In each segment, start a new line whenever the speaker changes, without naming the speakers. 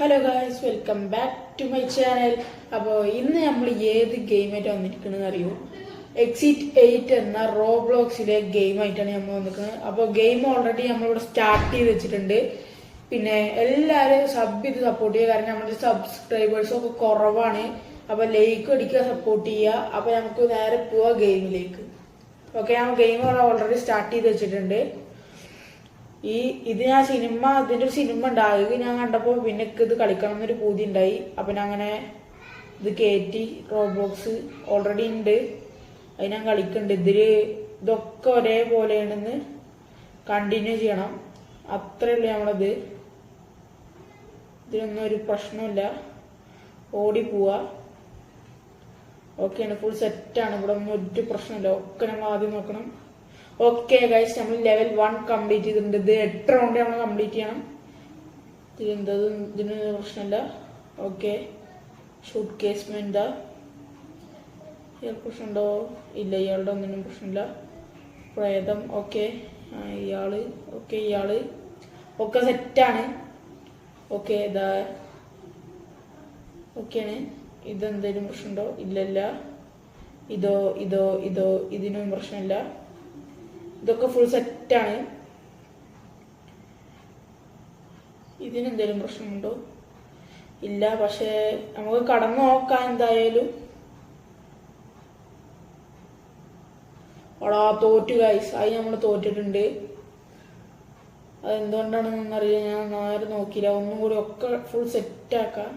Hello guys welcome back to my channel അപ്പോൾ ഇന്ന് നമ്മൾ ഏത് ഗെയിമായിട്ട് വന്നിരിക്കുന്നത് അറിയൂ? എക്സിറ്റ് എയ്റ്റ് എന്ന റോബ്ലോക്സിലെ ഗെയിമായിട്ടാണ് നമ്മൾ വന്നിരിക്കുന്നത്. അപ്പോൾ ഗെയിം ഓൾറെഡി നമ്മളിവിടെ സ്റ്റാർട്ട് ചെയ്ത് വെച്ചിട്ടുണ്ട്. പിന്നെ എല്ലാവരും സബ് ചെയ്ത് സപ്പോർട്ട് ചെയ്യുക. കാരണം നമ്മുടെ സബ്സ്ക്രൈബേഴ്സും ഒക്കെ കുറവാണ്. അപ്പോൾ ലൈക്ക് അടിക്കുക സപ്പോർട്ട് ചെയ്യുക. അപ്പോൾ നമുക്ക് നേരെ പോവാം ഗെയിമിലേക്ക് ഓക്കെ ഞാൻ ഗെയിം ഓൾറെഡി സ്റ്റാർട്ട് ചെയ്ത് വെച്ചിട്ടുണ്ട്. ഈ ഇത് ഞാൻ സിനിമ ഇതിന്റെ ഒരു സിനിമ ഉണ്ടാവുക ഞാൻ കണ്ടപ്പോൾ പിന്നെ ഇത് കളിക്കണം എന്നൊരു പൂതി ഉണ്ടായി. അപ്പൊ ഞാൻ അങ്ങനെ ഇത് കയറ്റി റോബോക്സ് ഓൾറെഡി ഉണ്ട്. അത് ഞാൻ കളിക്കുന്നുണ്ട് ഇതിൽ ഇതൊക്കെ ഒരേപോലെയാണെന്ന് കണ്ടിന്യൂ ചെയ്യണം. അത്രേ ഉള്ളൂ നമ്മളത്. ഇതിനൊന്നും ഒരു പ്രശ്നമില്ല ഓടി പോവാ. ഓക്കെയാണ് ഫുൾ സെറ്റാണ് ഇവിടെ ഒന്നും ഒരു പ്രശ്നമില്ല. ഒക്കെ നമ്മൾ ആദ്യം നോക്കണം. ഓക്കെ ഗൈസ് നമ്മൾ ലെവൽ വൺ കംപ്ലീറ്റ് ചെയ്തിട്ടുണ്ട്. ഇത് എട്ട് റൗണ്ട് നമ്മൾ കംപ്ലീറ്റ് ചെയ്യണം? ഇതിലെന്തത് ഇതിന് പ്രശ്നമില്ല. ഓക്കെ ഷൂട്ട് കേസ് എന്താ? ഇയാൾ പ്രശ്നമുണ്ടോ? ഇല്ല ഇയാളുടെ ഒന്നിനും പ്രശ്നമില്ല. പ്രേതം ഓക്കെ ഇയാൾ ഓക്കെ ഇയാൾ. ഒക്കെ സെറ്റാണ് ഓക്കെ ഇതാ. ഓക്കെയാണ് ഇതെന്തേലും പ്രശ്നമുണ്ടോ? ഇല്ലല്ല. ഇതോ ഇതോ ഇതോ ഇതിനും പ്രശ്നമില്ല. ഇതൊക്കെ ഫുൾ സെറ്റാണ് എന്തെങ്കിലും പ്രശ്നമുണ്ടോ? ഇല്ല പക്ഷേ നമുക്ക് കടന്നു നോക്കാം എന്തായാലും. എടാ തോറ്റു ഗൈസ് ആയി നമ്മൾ തോറ്റിട്ടുണ്ട്. അതെന്തുകൊണ്ടാണെന്നൊന്നും അറിയില്ല ഞാൻ നേരെ നോക്കിയില്ല. ഒന്നും കൂടി ഒക്കെ ഫുൾ സെറ്റാക്കാം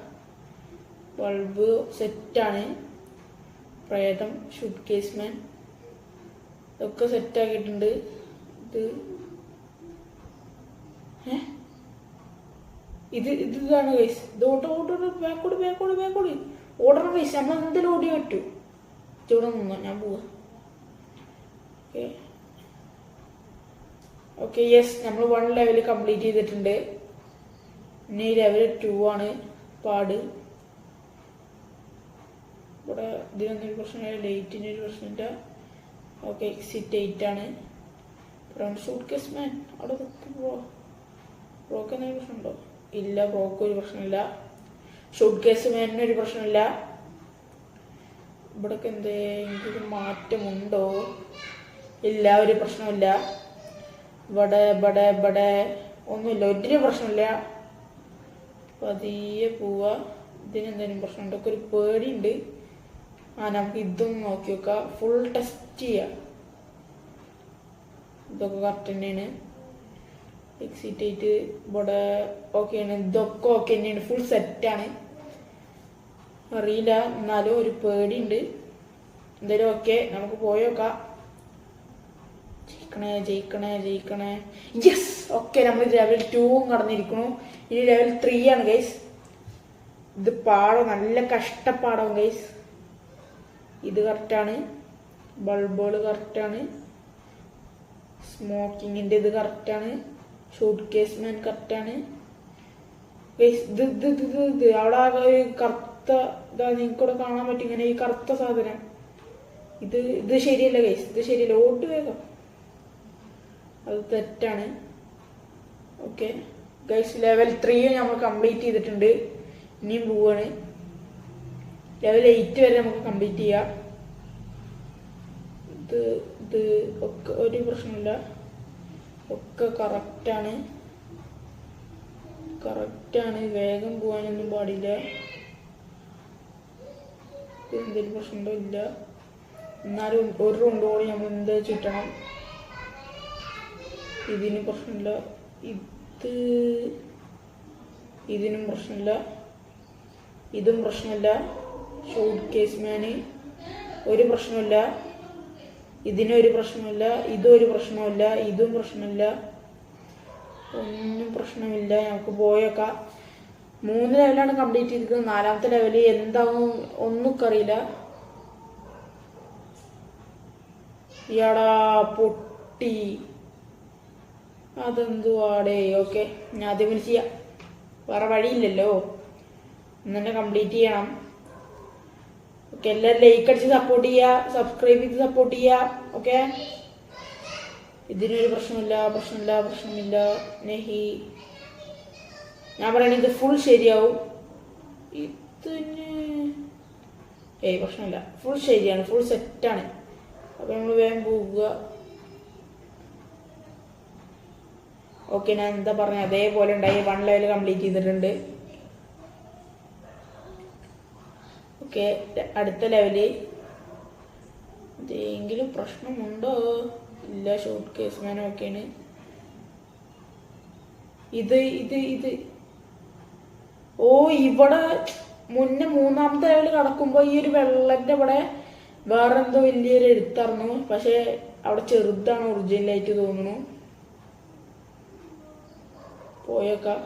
ബൾബ് സെറ്റാണ് പ്രേതം ഷൂട്ട് കേസ് മാൻ ഇതൊക്കെ സെറ്റാക്കിയിട്ടുണ്ട് ഇത്? ഇത് ഇത് ഇതാണ് വയസ്സ് ഇത് ഓട്ടോ ഓട്ടോ ബാക്കോട് ബാക്കോട് ബാക്കോട് ഓടണം വയസ്സ് നമ്മൾ എന്തെങ്കിലും ഓടി പറ്റൂ? ഇവിടെ നിന്നോ ഞാൻ പോവാ. ഓക്കെ ഓക്കെ യെസ് നമ്മൾ വൺ ലെവൽ കംപ്ലീറ്റ് ചെയ്തിട്ടുണ്ട്. ഇനി ലെവൽ ടു ആണ് പാട്. ഇവിടെ ഇതിനൊന്നും പ്രശ്നമില്ല. ലൈറ്റിന് ഒരു പ്രശ്നമില്ല. ഓക്കെ എക്സിറ്റ് എയ്റ്റ് ആണ് ഫ്രണ്ട് ഷൂട്ട് കേസ് മാൻ അവിടെ ബ്രോ ബ്രോക്ക് എന്തെങ്കിലും പ്രശ്നമുണ്ടോ? ഇല്ല ബ്രോക്ക് ഒരു പ്രശ്നമില്ല. ഷൂട്ട് കേസ് മാനിന് ഒരു പ്രശ്നമില്ല. ഇവിടൊക്കെ എന്തെങ്കിലും മാറ്റമുണ്ടോ? ഇല്ല ഒരു പ്രശ്നമില്ല. ഇവിടെ ഇവിടെ ഇവിടെ ഒന്നുമില്ല. ഒരു പ്രശ്നമില്ല. പതിയെ പോവാ. ഇതിനെന്തെങ്കിലും പ്രശ്നമുണ്ടോ? ഒക്കെ ഒരു പേടിയുണ്ട്. ആ നമുക്ക് ഇതും നോക്കി നോക്കുക ഫുൾ ടെസ്റ്റ് ചെയ്യാം. ഇതൊക്കെ കറക്റ്റ് തന്നെയാണ്. എക്സിറ്റ് ആയിട്ട് ഇവിടെ ഓക്കെയാണ് ഇതൊക്കെ ഓക്കെ തന്നെയാണ്. ഫുൾ സെറ്റാണ് അറിയില്ല. എന്നാലും ഒരു പേടിയുണ്ട്. എന്തായാലും ഓക്കെ നമുക്ക് പോയോക്കാം ജയിക്കണേ ജയിക്കണേ ജയിക്കണേ. യെസ് ഓക്കെ നമ്മൾ ലെവൽ ടൂവും കടന്നിരിക്കണു ഇനി ലെവൽ ത്രീ ആണ് ഗൈസ് ഇത് പാടും. നല്ല കഷ്ടപ്പാടോ ഗൈസ് ഇത് കറക്റ്റാണ് ബൾബുകൾ കറക്റ്റാണ് സ്മോക്കിങ്ങിന്റെ ഇത് കറക്റ്റാണ് ഷൂട്ട് കേസ് മാൻ കറക്റ്റാണ് ഇത് ഇത് അവിടെ കറുത്ത ഇതാ നിങ്ങൾക്കൂടെ കാണാൻ പറ്റും. ഇങ്ങനെ ഈ കറുത്ത സാധനം. ഇത് ഇത് ശരിയല്ല കേസ് ഇത് ശരിയല്ല. ഓട്ട് വേഗം. അത് തെറ്റാണ്. ഓക്കെ ഗൈസ് ലെവൽ ത്രീയും നമ്മൾ കംപ്ലീറ്റ് ചെയ്തിട്ടുണ്ട്. ഇനിയും പോവാണ്. ലെവൽ എയ്റ്റ് വരെ നമുക്ക് കംപ്ലീറ്റ് ചെയ്യാം. ഇത് ഇത് ഒക്കെ ഒരു പ്രശ്നമില്ല. ഒക്കെ കറക്റ്റാണ് കറക്റ്റാണ് വേഗം പോകാനൊന്നും പാടില്ല. എന്തെങ്കിലും പ്രശ്നമുണ്ടോ? ഇല്ല. എന്നാലും ഒരു റൗണ്ട് കൂടി നമ്മൾ എന്താ ചുറ്റണം. ഇതിന് പ്രശ്നമില്ല. ഇത് ഇതിനും പ്രശ്നമില്ല. ഇതും പ്രശ്നമില്ല. ഷൂട്ട് കേസ് മാന് ഒരു പ്രശ്നമില്ല. ഇതിനൊരു പ്രശ്നമില്ല. ഇതും ഒരു പ്രശ്നമില്ല. ഇതും പ്രശ്നമില്ല. ഒന്നും പ്രശ്നമില്ല. നമുക്ക് പോയേക്കാം. മൂന്ന് ലെവലാണ് കംപ്ലീറ്റ് ചെയ്തിരിക്കുന്നത്. നാലാമത്തെ ലെവൽ എന്താവും ഒന്നും അറിയില്ല ഇയാടാ പൊട്ടി. അതെന്തുവാടേ? ഓക്കെ. ഞാൻ ആദ്യം ചെയ്യാം. വേറെ വഴിയില്ലല്ലോ. ഇന്നെ കംപ്ലീറ്റ് ചെയ്യണം. ഓക്കെ എല്ലാവരും ലൈക്ക് അടിച്ച് സപ്പോർട്ട് ചെയ്യുക സബ്സ്ക്രൈബ് ചെയ്ത് സപ്പോർട്ട് ചെയ്യുക ഓക്കെ ഇതിനൊരു പ്രശ്നമില്ല പ്രശ്നമില്ല പ്രശ്നമില്ല. നെഹി. ഞാൻ പറയണ ഇത് ഫുൾ ശരിയാവും. ഇതിന് ഏയ് പ്രശ്നമില്ല. ഫുൾ ശരിയാണ് ഫുൾ സെറ്റാണ് അപ്പം നമ്മൾ വേഗം പോവുക. ഓക്കെ ഞാൻ എന്താ പറഞ്ഞത് അതേപോലെ ഉണ്ടായി വൺ ലെവൽ കംപ്ലീറ്റ് ചെയ്തിട്ടുണ്ട്. ഓക്കെ അടുത്ത ലെവൽ എന്തെങ്കിലും പ്രശ്നമുണ്ടോ? ഇല്ല ഷോർട്ട് കേസ് മാൻ ഓക്കെയാണ് ഇത് ഇത് ഇത്. ഓ ഇവിടെ മുന്നേ മൂന്നാമത്തെ ലെവൽ കടക്കുമ്പോ ഈ ഒരു വെള്ളന്റെ ഇവിടെ വേറെന്തോ വലിയൊരു എഴുത്തായിരുന്നു പക്ഷെ അവിടെ ചെറുതാണ് ഒറിജിനലായിട്ട് തോന്നുന്നു. പോയേക്കാം.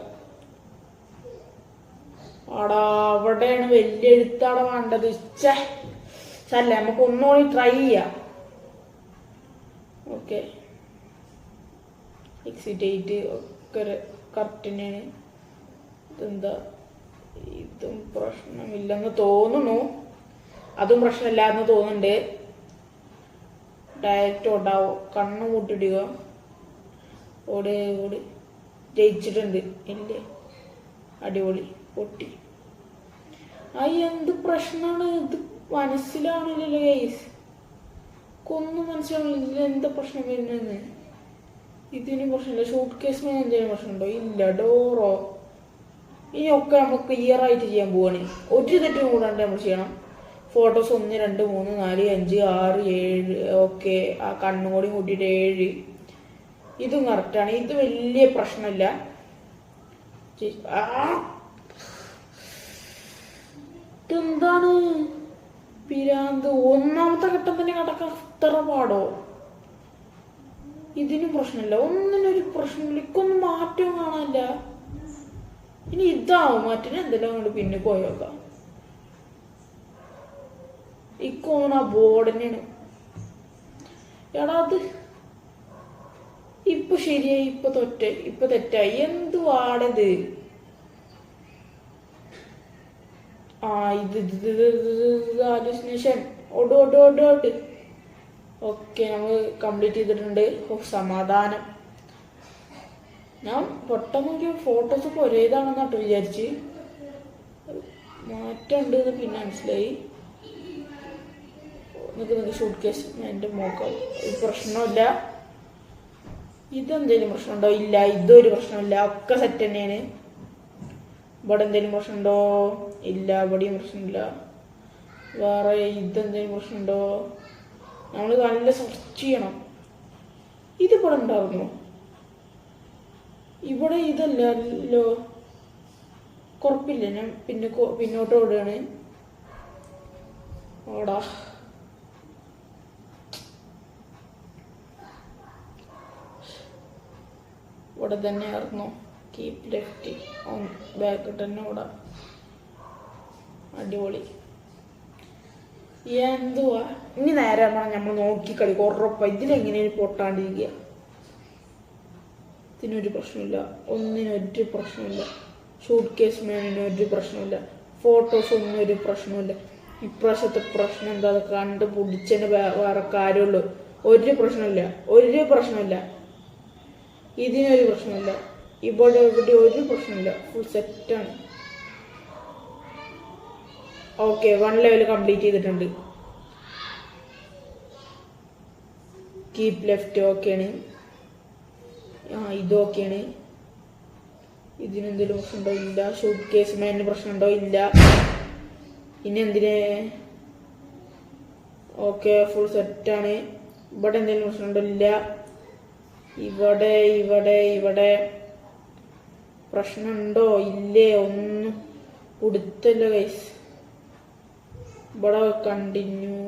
ആടാ അവിടെയാണ് വലിയ എഴുത്താണ് വേണ്ടത്. ഇച്ച. അല്ല നമുക്ക് ഒന്നുകൂടി ട്രൈ ചെയ്യാം. ഓക്കെ എക്സിറ്റ് ഡേറ്റ് ഒക്കെ കറക്റ്റ് തന്നെയാണ് ഇതെന്താ? ഇതും പ്രശ്നമില്ലെന്ന് തോന്നുന്നു. അതും പ്രശ്നമില്ല എന്ന് തോന്നുന്നുണ്ട്. ഡയറക്റ്റ് ഉണ്ടാവോ കണ്ണ് കൂട്ടിടുക ഓടി ഓടി. ജയിച്ചിട്ടുണ്ട്. ഇല്ലേ അടിപൊളി. പൊട്ടി. ആ എന്ത് പ്രശ്നമാണ് ഇത് മനസ്സിലാവണില്ലല്ലോ ഗൈസ് കൊന്നും മനസ്സിലാവണില്ല. എന്താ പ്രശ്നം വരുന്നതെന്ന്. ഇതിന് പ്രശ്നമില്ല. ഷൂട്ട് കേസിന് എന്തെങ്കിലും പ്രശ്നമുണ്ടോ? ഇല്ല. ഡോറോ ഇനി ഒക്കെ നമുക്ക് ക്ലിയർ ആയിട്ട് ചെയ്യാൻ പോവാണ്. ഒരു തെറ്റും കൂടാണ്ട് നമ്മൾ ചെയ്യണം. ഫോട്ടോസ് ഒന്ന് രണ്ട് മൂന്ന് നാല് അഞ്ച് ആറ് ഏഴ് ഓക്കെ ആ കണ്ണും കൂടി കൂട്ടിയിട്ട് ഏഴ്. ഇതും കറക്റ്റാണ് ഇത് വലിയ പ്രശ്നമില്ല. ആ. ഇതെന്താണ്? പിരാന്ത് ഒന്നാമത്തെ ഘട്ടം തന്നെ കടക്കാൻ അത്ര പാടോ? ഇതിനും പ്രശ്നമില്ല. ഒന്നിനൊരു പ്രശ്നമില്ല ഇക്കൊന്നും മാറ്റവും കാണാനില്ല. ഇനി ഇതാവും. മാറ്റിന് എന്തെല്ലാം കൊണ്ട് പിന്നെ പോയോക്കാം ഇക്കോണ ബോർഡിനാണ് എടാ അത് ഇപ്പൊ ശരിയായി ഇപ്പൊ തൊറ്റ ഇപ്പൊ തെറ്റായി. എന്തു ആ ഇത് ഹാലുസിനേഷൻ ഓട് ഓട് ഓട് ഓട്. ഓക്കെ നമ്മൾ കംപ്ലീറ്റ് ചെയ്തിട്ടുണ്ട്. ഓ സമാധാനം. ഞാൻ പെട്ടെന്ന് ഒരു ഫോട്ടോസ് ഒക്കെ ഒരേതാണെന്നാട്ടോ വിചാരിച്ച്. മാറ്റമുണ്ട് എന്ന് പിന്നെ മനസ്സിലായി. നിനക്ക് നിനക്ക് ഷൂട്ട് കേസ് എന്റെ മോക്കം ഒരു പ്രശ്നമില്ല ഇതെന്തേലും പ്രശ്നമുണ്ടോ? ഇല്ല ഇതൊരു പ്രശ്നമില്ല ഒക്കെ സെറ്റ് തന്നെയാണ്. ഇവിടെ എന്തെങ്കിലും പ്രശ്നമുണ്ടോ? ഇല്ല ഇവിടെയും പ്രശ്നമില്ല. വേറെ ഇതെന്തെങ്കിലും പ്രശ്നമുണ്ടോ? നമ്മൾ നല്ല സെർച്ച് ചെയ്യണം. ഇതിവിടെ ഉണ്ടായിരുന്നു ഇവിടെ ഇതല്ലല്ലോ. കുഴപ്പമില്ല ഞാൻ പിന്നെ പിന്നോട്ട് ഓടുകയാണ്. ഓടാ. ഇവിടെ തന്നെ ആയിരുന്നു കീപ് ലെഫ്റ്റ് ഓൺ ബാക്ക് തന്നെ ഓടാം. അടിപൊളി. എന്തുവാ? ഇനി നേരെ നമ്മൾ നോക്കി കളിക്കും ഉറപ്പാ ഇതിലെങ്ങനെയാണ് പൊട്ടാണ്ടിരിക്കുക ഇതിനൊരു പ്രശ്നമില്ല. ഒന്നിനൊരു പ്രശ്നമില്ല. ഷൂട്ട് കേസ് മാനിന് ഒരു പ്രശ്നമില്ല. ഫോട്ടോസ് ഒന്നും ഒരു പ്രശ്നമില്ല. ഇപ്രാവശ്യത്തെ പ്രശ്നം എന്താ? കണ്ട് പിടിച്ചതിന് വേറെ കാര്യമുള്ളൂ. ഒരു പ്രശ്നമില്ല. ഒരു പ്രശ്നമില്ല. ഇതിനൊരു പ്രശ്നമില്ല. ഇവിടെ ഇവിടെ ഒരു പ്രശ്നമില്ല ഫുൾ സെറ്റാണ് ഓക്കെ വൺ ലെവൽ കംപ്ലീറ്റ് ചെയ്തിട്ടുണ്ട്. കീപ് ലെഫ്റ്റ് ഓക്കെയാണ് ആ ഇത് ഓക്കെയാണ് ഇതിനെന്തെങ്കിലും പ്രശ്നമുണ്ടോ? ഇല്ല. ഷൂട്ട് കേസ് മേന് പ്രശ്നമുണ്ടോ? ഇല്ല. ഇനി എന്തിനെ? ഓക്കെ ഫുൾ സെറ്റാണ് ഇവിടെ എന്തെങ്കിലും പ്രശ്നമുണ്ടോ? ഇല്ല. ഇവിടെ ഇവിടെ ഇവിടെ. പ്രശ്നമുണ്ടോ? ഇല്ലേ ഒന്നും കൊടുത്തല്ലോ ഗൈസ് ഇവിടെ കണ്ടിന്യൂ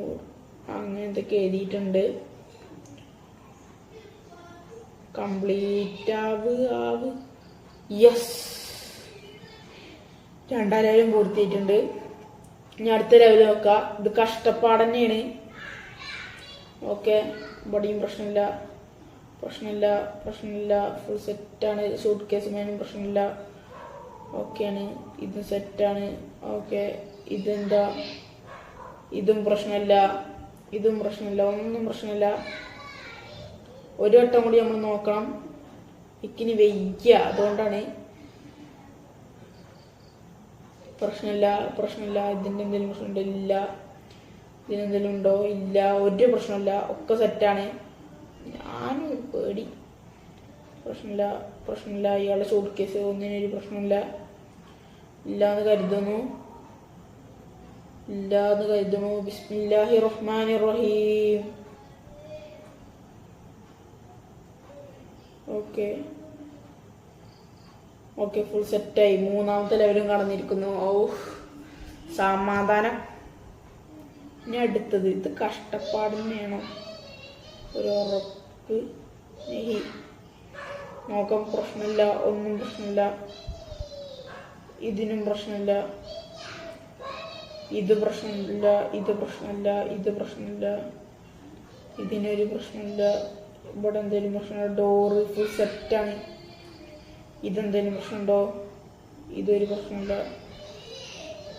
അങ്ങനെ എന്തൊക്കെ എഴുതിയിട്ടുണ്ട്. കംപ്ലീറ്റ് ആവ് ആവ്. യെസ് രണ്ടായിരം പൂർത്തിയിട്ടുണ്ട് ഇനി അടുത്ത ലെവൽ നോക്കാം. ഇത് കഷ്ടപ്പാട് തന്നെയാണ്. ഓക്കെ ഇവിടെയും പ്രശ്നമില്ല. പ്രശ്നമില്ല പ്രശ്നമില്ല. ഫുൾ സെറ്റാണ് ഷൂട്ട് കേസ് മേനും പ്രശ്നമില്ല. ഓക്കെയാണ് ഇതും സെറ്റാണ് ഓക്കെ ഇതെന്താ? ഇതും പ്രശ്നമില്ല. ഇതും പ്രശ്നമില്ല. ഒന്നും പ്രശ്നമില്ല. ഒരു വട്ടം കൂടി നമ്മൾ നോക്കണം. ഇക്കിനി വെയ്യ. അതുകൊണ്ടാണ് പ്രശ്നമില്ല പ്രശ്നമില്ല. ഇതിന്റെ എന്തെങ്കിലും പ്രശ്നമുണ്ടോ? ഇല്ല. ഇതിനെന്തെങ്കിലും ഉണ്ടോ? ഇല്ല. ഒരു പ്രശ്നമില്ല. ഒക്കെ സെറ്റാണ് ഞാനും പേടി. പ്രശ്നമില്ല പ്രശ്നമില്ല. ഇയാളുടെ ഷോർട്ട് കേസ് ഒരു പ്രശ്നമില്ല. ഇല്ലാന്ന് കരുതുന്നു. ഇല്ലാന്ന് കരുതുന്നു. ബിസ്മില്ലാഹി റഹ്മാൻ റഹീം ഓക്കെ ഓക്കെ ഫുൾ സെറ്റായി മൂന്നാമത്തെ ലെവലും കടന്നിരിക്കുന്നു. ഓ സമാധാനം. ഇനി അടുത്തത്. ഇത് കഷ്ടപ്പാട് തന്നെയാണോ ഒരു ഉറപ്പ് നെഹി. നോക്കാം പ്രശ്നമില്ല ഒന്നും പ്രശ്നമില്ല. ഇതിനും പ്രശ്നമില്ല. ഇത് പ്രശ്നമില്ല ഇത് പ്രശ്നമില്ല ഇത് പ്രശ്നമില്ല. ഇതിനൊരു പ്രശ്നമില്ല. ഇവിടെ എന്തെങ്കിലും പ്രശ്നമില്ല ഡോറ് ഫുൾ സെറ്റാണ് ഇതെന്തെങ്കിലും പ്രശ്നമുണ്ടോ? ഇതൊരു പ്രശ്നമില്ല.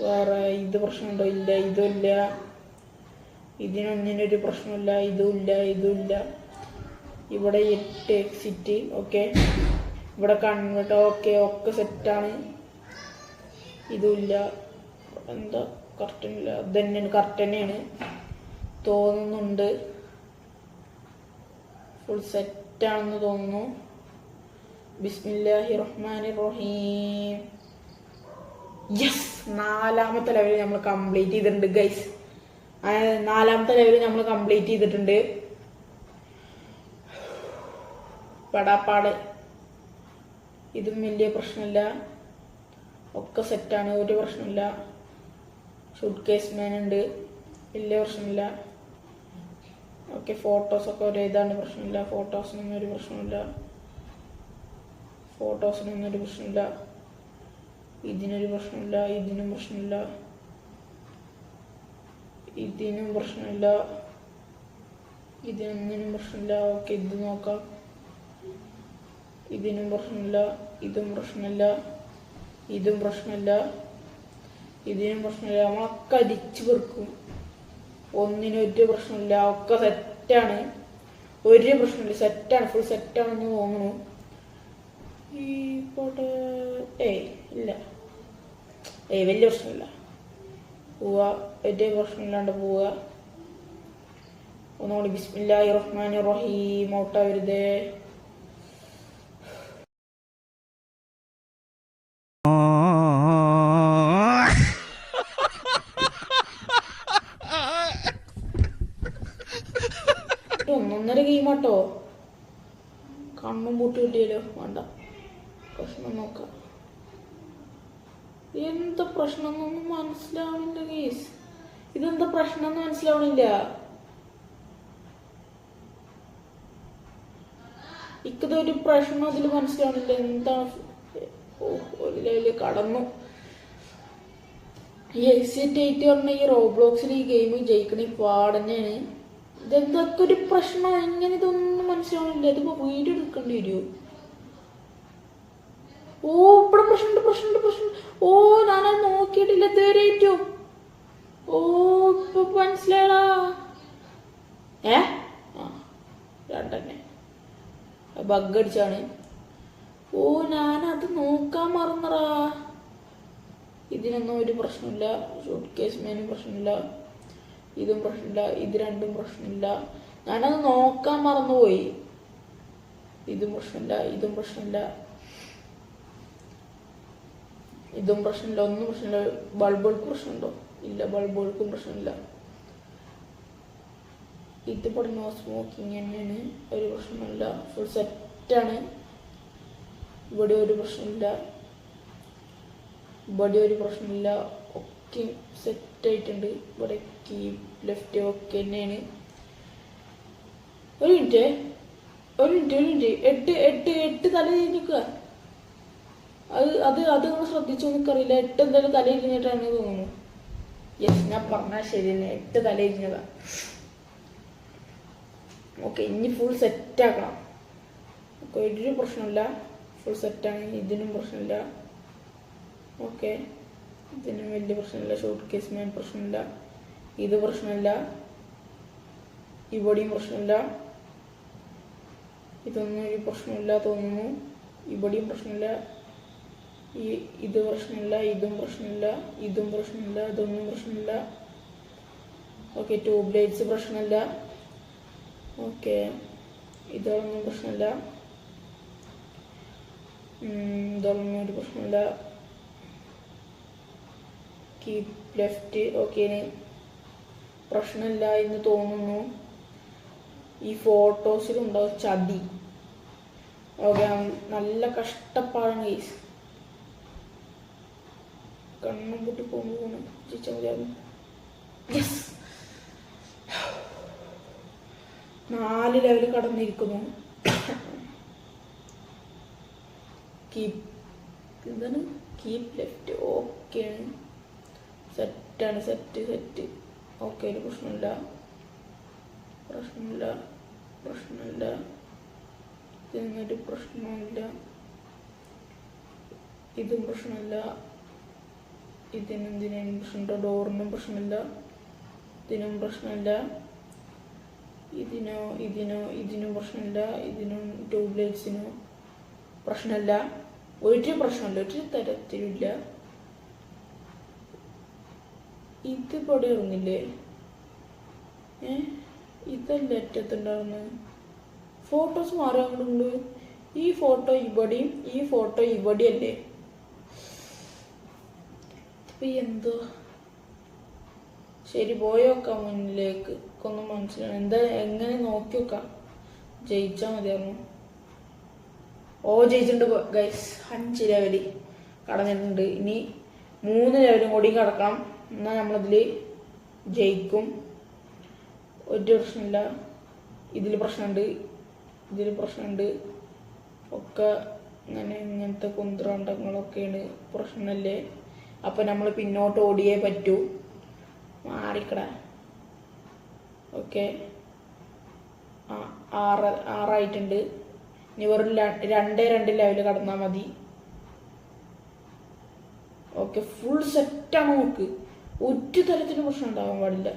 വേറെ ഇത് പ്രശ്നമുണ്ടോ? ഇല്ല ഇതുമില്ല ഇതിനൊന്നിനൊരു പ്രശ്നമില്ല ഇതുമില്ല ഇതുമില്ല. ഇവിടെ എട്ട് എക്സിറ്റ് ഓക്കെ ഇവിടെ കൺവേർട്ട് ഓക്കെ ഒക്കെ സെറ്റാണ് ഇതുമില്ല. എന്താ കറക്റ്റില്ല അത് തന്നെയാണ് കറക്റ്റ് തന്നെയാണ്. തോന്നുന്നുണ്ട്. ഫുൾ സെറ്റാണെന്ന് തോന്നുന്നു. ബിസ്മില്ലാഹി റഹ്മാൻ റഹീം യെസ് നാലാമത്തെ ലെവൽ നമ്മൾ കംപ്ലീറ്റ് ചെയ്തിട്ടുണ്ട് ഗൈസ് നാലാമത്തെ ലെവൽ നമ്മൾ കംപ്ലീറ്റ് ചെയ്തിട്ടുണ്ട്. പടാപ്പാട്. ഇതും വലിയ പ്രശ്നമില്ല. ഒക്കെ സെറ്റാണ് ഒരു പ്രശ്നമില്ല. ഷൂട്ട് കേസ് മാൻ ഉണ്ട് വലിയ പ്രശ്നമില്ല. ഓക്കെ ഫോട്ടോസൊക്കെ ഒരു ഇതാണ് പ്രശ്നമില്ല. ഫോട്ടോസിനൊന്നും ഒരു പ്രശ്നമില്ല. ഫോട്ടോസിനൊന്നും ഒരു പ്രശ്നമില്ല. ഇതിനൊരു പ്രശ്നമില്ല ഇതിനും പ്രശ്നമില്ല. ഇതിനും പ്രശ്നമില്ല. ഇതിനൊന്നിനും പ്രശ്നമില്ല. ഓക്കെ ഇത് നോക്കാം. ഇതിനും പ്രശ്നമില്ല. ഇതും പ്രശ്നമില്ല. ഇതും പ്രശ്നമില്ല. ഇതിനും പ്രശ്നമില്ല. നമ്മളൊക്കെ അടിച്ചു പെറുക്കും. ഒന്നിനും ഒരു പ്രശ്നമില്ല. ഒക്കെ സെറ്റാണ്. ഒരു പ്രശ്നമില്ല. സെറ്റാണ്. ഫുൾ സെറ്റാണെന്ന് തോന്നുന്നു. ഈ പോട്ടെ. ഏയ് ഇല്ല. ഏയ് വലിയ പ്രശ്നമില്ല. പോവുക വലിയ പ്രശ്നമില്ലാണ്ട് പോവുക. ഒന്നുകൂടി ബിസ്മില്ലാഹി റഹ്മാൻ റഹീം ഔട്ടാവരുതേ ഇത് ഒന്നൊന്നര ഗെയിമാട്ടോ കണ്ണും പൂട്ടി കിട്ടിയല്ലോ വേണ്ട. പ്രശ്നം നോക്കാം. എന്താ പ്രശ്നം എന്നൊന്നും മനസ്സിലാവണില്ല ഗീസ് ഇതെന്താ പ്രശ്നം എന്ന് മനസ്സിലാവണില്ല ഇക്കതൊരു പ്രശ്നം അതിൽ മനസ്സിലാവണില്ല എന്താണ് ലെവലിൽ കടന്നു. ഈ എക്സിറ്റ് എയ്റ്റ് പറഞ്ഞ ഈ റോബ്ലോക്സിൽ ഈ ഗെയിം ജയിക്കണ ഈ പാടന്നെയാണ്. ഇതെന്തൊക്കെ ഒരു പ്രശ്നം? എങ്ങനെ ഇതൊന്നും മനസ്സിലാവണില്ല ഇതിപ്പോ വീഡിയോ എടുക്കേണ്ടി വരുമോ ഓ ഇവിടെ പ്രശ്നമുണ്ട് പ്രശ്നമുണ്ട് പ്രശ്നം ഓ ഞാനത് നോക്കിയിട്ടില്ല ഇതുവരെ ഏറ്റവും. ഓ ഇപ്പൊ മനസ്സിലായടാ. ഏ? ആ രണ്ടെന്നെ ബഗ് അടിച്ചാണ്. ഓ ഞാനത് നോക്കാൻ മറന്നറാ ഇതിനൊന്നും ഒരു പ്രശ്നമില്ല. ഷൂട്ട് കേസ് മേനും പ്രശ്നമില്ല. ഇതും പ്രശ്നമില്ല. ഇത് രണ്ടും പ്രശ്നമില്ല. ഞാനത് നോക്കാൻ മറന്നുപോയി. ഇതും പ്രശ്നമില്ല. ഇതും പ്രശ്നമില്ല. ഇതും പ്രശ്നമില്ല ഒന്നും പ്രശ്നമില്ല. ബൾബുകൾക്ക് പ്രശ്നമുണ്ടോ? ഇല്ല ബൾബുകൾക്കും പ്രശ്നമില്ല. ഇതിപ്പോൾ നോ സ്മോക്കിങ് തന്നെയാണ്. ഒരു പ്രശ്നമില്ല. ഫുൾ സെറ്റാണ് ഇവിടെ ഒരു പ്രശ്നമില്ല. ഇവിടെ ഒരു പ്രശ്നമില്ല. ഒക്കെ സെറ്റ് ആയിട്ടുണ്ട്. ഇവിടെ കീ ലെഫ്റ്റ് ഒക്കെ തന്നെയാണ്. ഒരു മിനിറ്റ് ഒരു മിനിറ്റ് ഒരു മിനിറ്റ് എട്ട് എട്ട് എട്ട് തല തിരിഞ്ഞിക്കുക അത് അത് അത് നിങ്ങൾ ശ്രദ്ധിച്ചു എനിക്കറിയില്ല എട്ട് എന്തായാലും തല ഇരിഞ്ഞിട്ടാണ് തോന്നുന്നു. യെസ് ഞാൻ പറഞ്ഞാൽ ശരി തന്നെ. എട്ട് തല ഇരിഞ്ഞതാ. ഓക്കെ ഇനി ഫുൾ സെറ്റ് ആക്കണം. ഓക്കെ ഇതിനും പ്രശ്നമില്ല. ഫുൾ സെറ്റാണ് ഇതിനും പ്രശ്നമില്ല. ഓക്കെ ഇതിനും വലിയ പ്രശ്നമില്ല. ഷോർട്ട് കേസ് മേൻ പ്രശ്നമില്ല. ഇത് പ്രശ്നമില്ല. ഇവിടെയും പ്രശ്നമില്ല. ഇതൊന്നും ഒരു പ്രശ്നമില്ല തോന്നുന്നു. ഇവിടെയും പ്രശ്നമില്ല. ഈ ഇത് പ്രശ്നമില്ല ഇതും പ്രശ്നമില്ല ഇതും പ്രശ്നമില്ല ഇതൊന്നും പ്രശ്നമില്ല. ഓക്കെ ട്യൂബ് ലൈറ്റ്സ് പ്രശ്നമില്ല. ഓക്കെ ഇതൊന്നും പ്രശ്നമില്ല. ഇതൊന്നും ഒരു പ്രശ്നമില്ല. കീപ് ലെഫ്റ്റ് ഓക്കെ പ്രശ്നമില്ല എന്ന് തോന്നുന്നു. ഈ ഫോട്ടോസിലുണ്ടാവും ചതി. ഓക്കെ നല്ല കഷ്ടപ്പാടാണ് കേസ് കണ്ണും പൊട്ടി പോകണം ചിച്ച മതിയാകും യെസ് നാല് ലെവൽ കടന്നിരിക്കുന്നു. കീപ് എന്താണ്? കീപ് ലെഫ്റ്റ് ഓക്കെ സെറ്റാണ് സെറ്റ് സെറ്റ് ഓക്കെ ഒരു പ്രശ്നമില്ല. പ്രശ്നമില്ല. പ്രശ്നമില്ല. ഇതിനൊരു പ്രശ്നമില്ല. ഇതും പ്രശ്നമില്ല. ഇതിനെന്തിനും പ്രശ്നമുണ്ടോ? ഡോറിനും പ്രശ്നമില്ല. ഇതിനും പ്രശ്നമില്ല. ഇതിനോ ഇതിനോ ഇതിനും പ്രശ്നമില്ല. ഇതിനും ട്യൂബ് ലൈറ്റ്സിനോ പ്രശ്നമില്ല. ഒരു പ്രശ്നമില്ല. ഒരു തരത്തിലില്ല ഇത് പൊടി ഇറങ്ങില്ലേ? ഏ? ഇതല്ല അറ്റത്തുണ്ടാവുന്നത്? ഫോട്ടോസ് മാറി ഈ ഫോട്ടോ ഇവിടെയും ഈ ഫോട്ടോ ഇവിടെയല്ലേ എന്തോ ശരി പോയി നോക്കാം മുന്നിലേക്ക്. ഒന്നും മനസ്സിലാണ് എന്താ എങ്ങനെ നോക്കി നോക്കാം ജയിച്ചാൽ മതിയായിരുന്നു. ഓ ജയിച്ചിട്ടുണ്ട് ഗൈസ് അഞ്ച് ലെവൽ കടന്നിട്ടുണ്ട്. ഇനി മൂന്ന് ലെവലും കൂടി കടക്കണം എന്നാൽ നമ്മളതിൽ ജയിക്കും. ഒരു പ്രശ്നമില്ല. ഇതിൽ പ്രശ്നമുണ്ട്. ഇതിൽ പ്രശ്നമുണ്ട്. ഒക്കെ ഇങ്ങനെ ഇങ്ങനത്തെ കുന്ത്രാണ്ടങ്ങളൊക്കെയാണ് പ്രശ്നമല്ലേ? അപ്പം നമ്മൾ പിന്നോട്ട് ഓടിയേ പറ്റൂ. മാറിക്കട. ഓക്കെ. ആറ് ആറായിട്ടുണ്ട്. ഇനി വെറും രണ്ട് രണ്ടേ ലെവൽ കടന്നാൽ മതി. ഓക്കെ ഫുൾ സെറ്റാണ് നോക്ക്. ഒരു തരത്തിലും പ്രശ്നം ഉണ്ടാവാൻ പാടില്ല.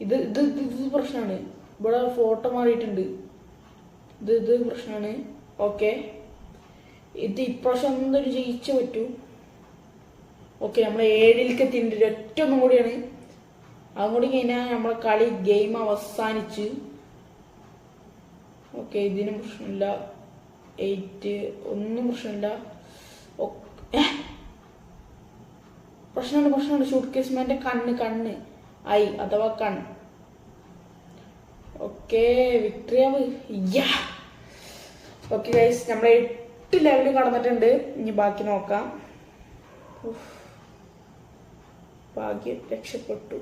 ഇത് ഇത് ഇത് ഇത് പ്രശ്നമാണ് ഇവിടെ ഫോട്ടോ മാറിയിട്ടുണ്ട്. ഇത് ഇത് പ്രശ്നമാണ് ഓക്കെ. ഇത് ഇപ്രാവശ്യം എന്തൊരു ജയിച്ചേ പറ്റൂ. ഓക്കെ നമ്മൾ ഏഴിലേക്ക് എത്തിയിട്ടുണ്ട്. ഒറ്റ ഒന്നും കൂടിയാണ്. അതും കൂടി കഴിഞ്ഞാൽ നമ്മളെ കളി ഗെയിം അവസാനിച്ച്. ഓക്കെ ഇതിനും പ്രശ്നമില്ല. എയ്റ്റ് ഒന്നും പ്രശ്നമില്ല? പ്രശ്നമുണ്ട് പ്രശ്നമുണ്ട്. ഷൂട്ട് കേസ്മാന്റെ കണ്ണ് കണ്ണ്. ഐ അഥവാ കൺ. ഓക്കെ വിക്ടറി ആവ് യാ! ഓക്കെ ഗൈസ് നമ്മൾ എട്ട് ലെവൽ കടന്നിട്ടുണ്ട്. ഇനി ബാക്കി നോക്കാം. ഭാഗ്യം രക്ഷപ്പെട്ടു.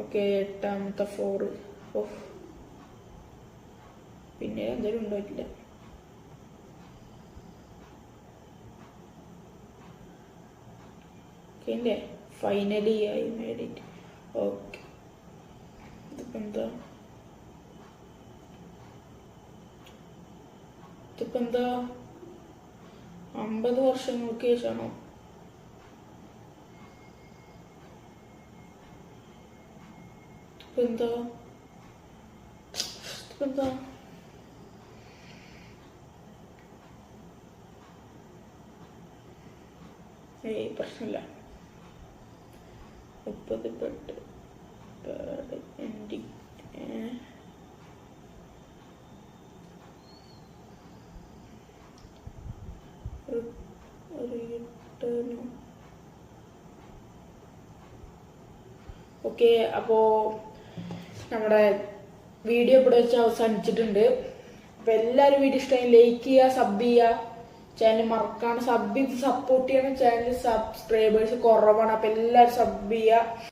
ഓക്കെ എട്ടാമത്തെ ഫ്ലോറ് ഓഫ് പിന്നെ എന്തെങ്കിലും ഉണ്ടായിട്ടില്ല ഓക്കെ ഫൈനലി ആയി മേഡ് ഓക്കെ. ഇതിപ്പോ എന്താ? ഇതിപ്പോ എന്താ? അമ്പത് വർഷങ്ങൾക്ക് ശേഷമാണോ എന്താ എന്താ ഏയ് പ്രശ്നമില്ല മുപ്പത് പെട്ട് എൻഡിങ് ഓക്കെ അപ്പോൾ നമ്മുടെ വീഡിയോ ഇവിടെ വെച്ച് അവസാനിച്ചിട്ടുണ്ട്. അപ്പോൾ എല്ലാവരും വീഡിയോ ഇഷ്ടമായി ലൈക്ക് ചെയ്യുക സബ് ചെയ്യുക. ചാനൽ മറക്കാണ് സബ് ചെയ്ത് സപ്പോർട്ട് ചെയ്യണം. ചാനൽ സബ്സ്ക്രൈബേഴ്സ് കുറവാണ്. അപ്പോൾ എല്ലാവരും സബ് ചെയ്യുക.